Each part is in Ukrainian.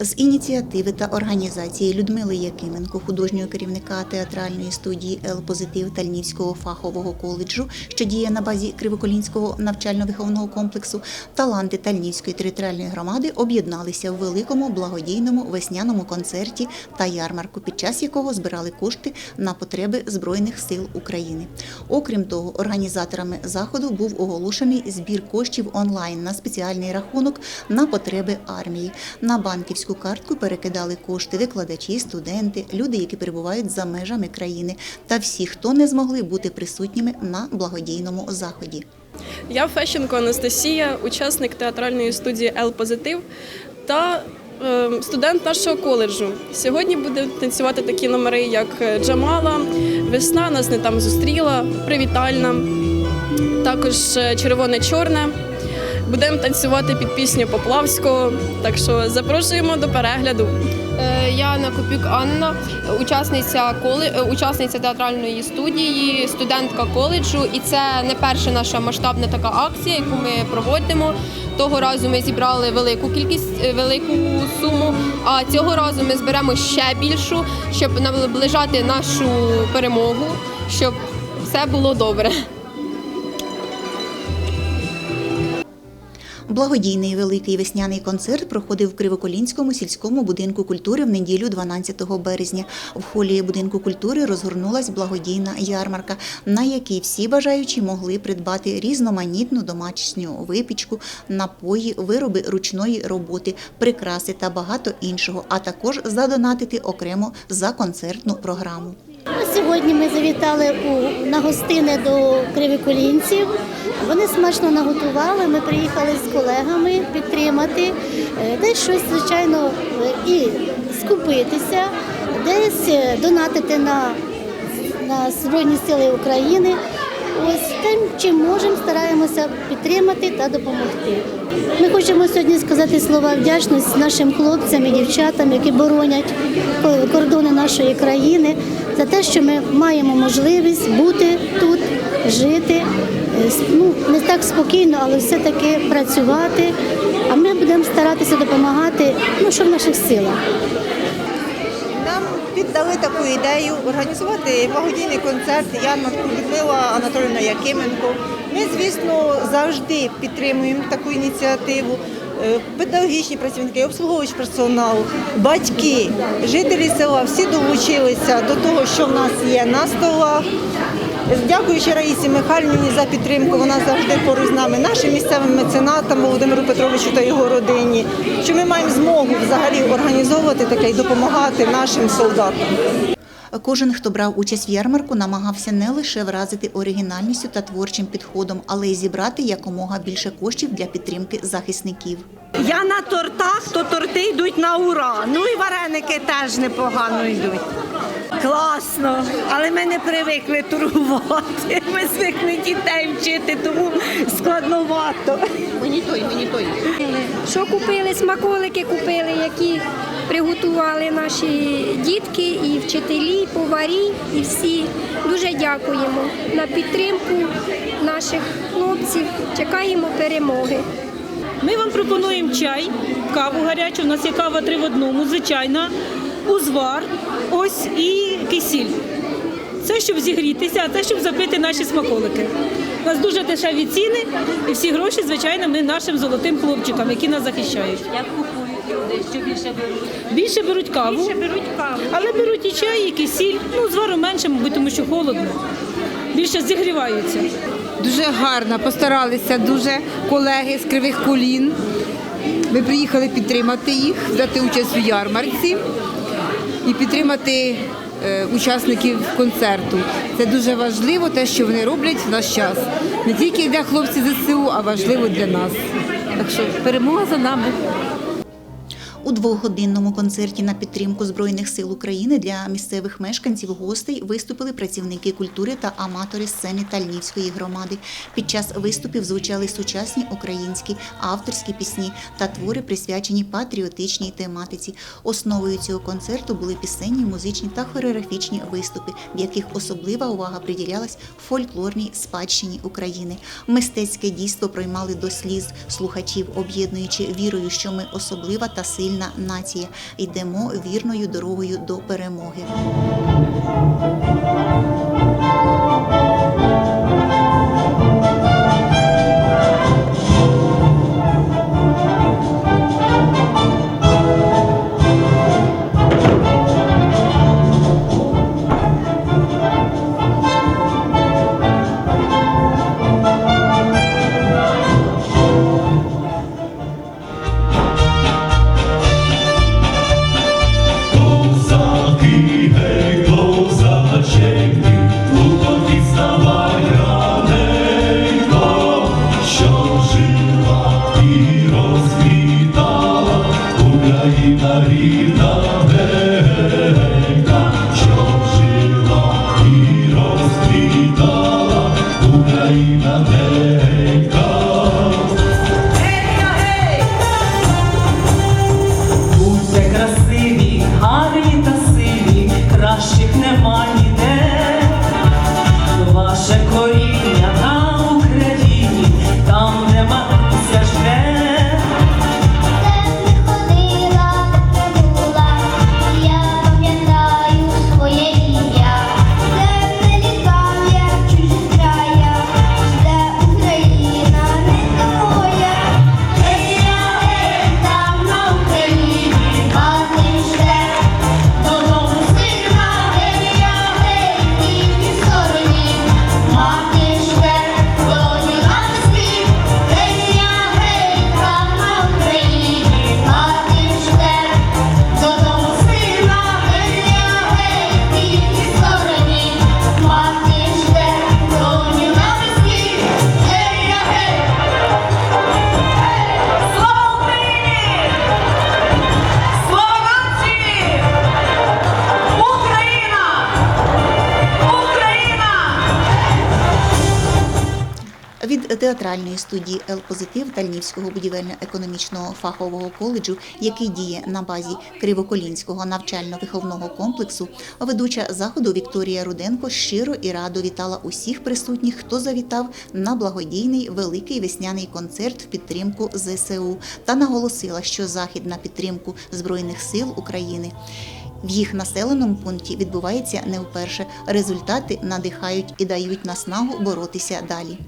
З ініціативи та організації Людмили Якименко, художнього керівника театральної студії Ел Позитив Тальнівського фахового коледжу, що діє на базі Кривоколінського навчально-виховного комплексу, таланти Тальнівської територіальної громади об'єдналися в великому благодійному весняному концерті та ярмарку, під час якого збирали кошти на потреби Збройних сил України. Окрім того, організаторами заходу був оголошений збір коштів онлайн на спеціальний рахунок на потреби армії. На банківську картку перекидали кошти викладачі, студенти, люди, які перебувають за межами країни, та всі, хто не змогли бути присутніми на благодійному заході. Я Фещенко Анастасія, учасник театральної студії Ел Позитив та е, студент нашого коледжу. Сьогодні буде танцювати такі номери, як Джамала, Весна нас не там зустріла, Привітальна, також е, Червоне-Чорне. Будемо танцювати під пісню Поплавського. Так що запрошуємо до перегляду. Е, Я Накопюк Анна, учасниця коле- е, учасниця театральної студії, студентка коледжу. І це не перша наша масштабна така акція, яку ми проводимо. Того разу ми зібрали велику кількість, е, велику суму. А цього разу ми зберемо ще більшу, щоб наближати нашу перемогу, щоб все було добре. Благодійний великий весняний концерт проходив в Кривоколінському сільському будинку культури в неділю 12 березня. В холі будинку культури розгорнулась благодійна ярмарка, на якій всі бажаючі могли придбати різноманітну домашню випічку, напої, вироби ручної роботи, прикраси та багато іншого, а також задонатити окремо за концертну програму. Сьогодні ми завітали у, на гостини до кривиколінців. Вони смачно наготували. Ми приїхали з колегами підтримати, е, десь щось, звичайно, і скупитися, десь е, донатити на, на Збройні Сили України. Ось тим, чим можемо, стараємося підтримати та допомогти. Ми хочемо сьогодні сказати слова вдячності нашим хлопцям і дівчатам, які боронять кордони нашої країни, за те, що ми маємо можливість бути тут, жити, е, ну, не так спокійно, але все-таки працювати. А ми будемо старатися допомагати, ну, що в наших силах. Піддали таку ідею організувати благодійний концерт ярмарку Людмила Анатолійовна Якименко. Ми, звісно, завжди підтримуємо таку ініціативу. Е, Педагогічні працівники, обслуговуючий персонал, батьки, жителі села всі долучилися до того, що в нас є на столах. Дякуючи Раїсі Михайлівні за підтримку, вона завжди поруч з нами, нашим місцевим меценатам Володимиру Петровичу та його родині, що ми маємо змогу взагалі організовувати таке і допомагати нашим солдатам. Кожен, хто брав участь в ярмарку, намагався не лише вразити оригінальністю та творчим підходом, але й зібрати якомога більше коштів для підтримки захисників. Я на тортах, то торти йдуть на ура. Ну і вареники теж непогано йдуть. Класно, але ми не привикли торгувати. Ми звикли дітей вчити, тому складновато. Що купили, смаколики купили, які приготували наші дітки, і вчителі, і поварі, і всі. Дуже дякуємо на підтримку наших хлопців. Чекаємо перемоги. Ми вам пропонуємо чай, каву гарячу. У нас є кава три в одному, звичайна, узвар, ось і кисіль. Це щоб зігрітися, а це щоб запити наші смаколики. У нас дуже дешеві ціни, і всі гроші, звичайно, ми нашим золотим хлопчикам, які нас захищають. Як купують люди, що більше беруть? Більше беруть каву, Більше беруть каву. але беруть і чай, і кисіль. Ну, звару менше, мабуть, тому що холодно. Більше зігріваються. Дуже гарно постаралися дуже колеги з кривих колін. Ми приїхали підтримати їх, взяти участь у ярмарці і підтримати учасників концерту. Це дуже важливо, те, що вони роблять в наш час. Не тільки для хлопців ЗСУ, а важливо для нас. Так що перемога за нами. У двогодинному концерті на підтримку Збройних сил України для місцевих мешканців гостей виступили працівники культури та аматори сцени Тальнівської громади. Під час виступів звучали сучасні українські авторські пісні та твори, присвячені патріотичній тематиці. Основою цього концерту були пісенні, музичні та хореографічні виступи, в яких особлива увага приділялась фольклорній спадщині України. Мистецьке дійство проймали до сліз слухачів, об'єднуючи вірою, що ми особлива та сильна сильна нація. Йдемо вірною дорогою до перемоги. Театральної студії «Ел Позитив» Тальнівського будівельно-економічного фахового коледжу, який діє на базі Кривоколінського навчально-виховного комплексу, ведуча заходу Вікторія Руденко щиро і радо вітала усіх присутніх, хто завітав на благодійний великий весняний концерт в підтримку ЗСУ та наголосила, що захід на підтримку Збройних сил України в їх населеному пункті відбувається не вперше. Результати надихають і дають наснагу боротися далі.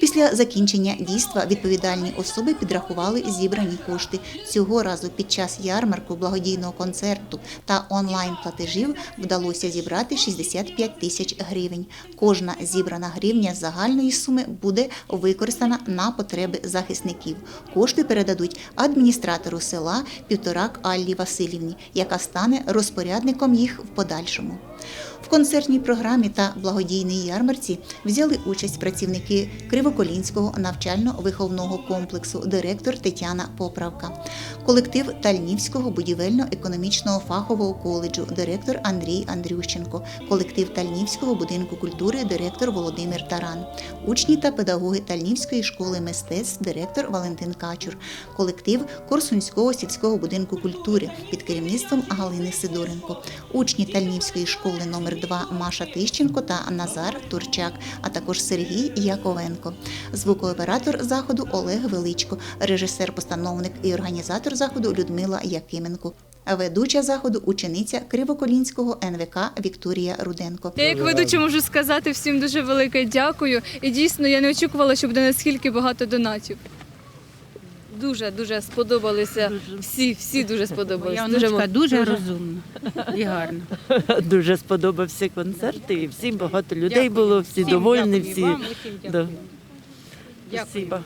Після закінчення дійства відповідальні особи підрахували зібрані кошти. Цього разу під час ярмарку, благодійного концерту та онлайн платежів вдалося зібрати 65 тисяч гривень. Кожна зібрана гривня з загальної суми буде використана на потреби захисників. Кошти передадуть адміністратору села Півторак Аллі Васильівні, яка стане розпорядником їх в подальшому. В концертній програмі та благодійній ярмарці взяли участь працівники Кривоколінського навчально-виховного комплексу, директор Тетяна Поправка, колектив Тальнівського будівельно-економічного фахового коледжу, директор Андрій Андрющенко, колектив Тальнівського будинку культури, директор Володимир Таран, учні та педагоги Тальнівської школи мистецтв, директор Валентин Качур, колектив Корсунського сільського будинку культури під керівництвом Галини Сидоренко, учні Тальнівської школи номер 2 Маша Тищенко та Назар Турчак, а також Сергій Яковенко, звукооператор заходу Олег Величко, режисер-постановник і організатор заходу Людмила Якименко. Ведуча заходу учениця Кривоколінського НВК Вікторія Руденко. Я як ведуча можу сказати всім дуже велике дякую. І дійсно я не очікувала, що буде наскільки багато донатів. Дуже дуже сподобалися. Всі, всі дуже сподобалися. Моя дуже, дуже розумна і гарна. Дуже сподобався концерт, і всім багато людей Дякую. було, всі Всім довольні, дякую всі. всім Да. дякую. Спасибо.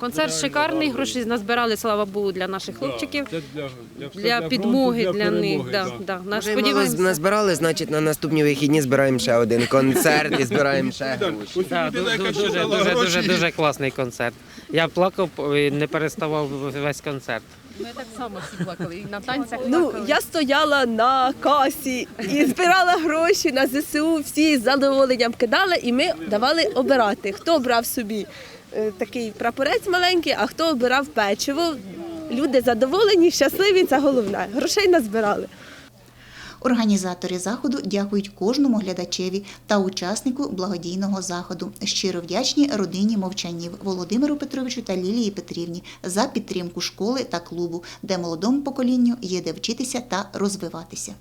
Концерт шикарний, гроші назбирали, слава Богу, для наших хлопчиків, Це для, для підмоги для них. Да, да. Наш мало сподіваємося. назбирали, значить на наступні вихідні збираємо ще один концерт і збираємо ще гроші. Так, Дуже, дуже, дуже, дуже, дуже класний концерт. Я плакав і не переставав весь концерт. Ми так само всі плакали. І на танцях Ну, я стояла на касі і збирала гроші на ЗСУ, всі з задоволенням кидали, і ми давали обирати, хто брав собі такий прапорець маленький, а хто обирав печиво. Люди задоволені, щасливі, це головне. Грошей назбирали. Організатори заходу дякують кожному глядачеві та учаснику благодійного заходу. Щиро вдячні родині мовчанів Володимиру Петровичу та Лілії Петрівні за підтримку школи та клубу, де молодому поколінню є де вчитися та розвиватися.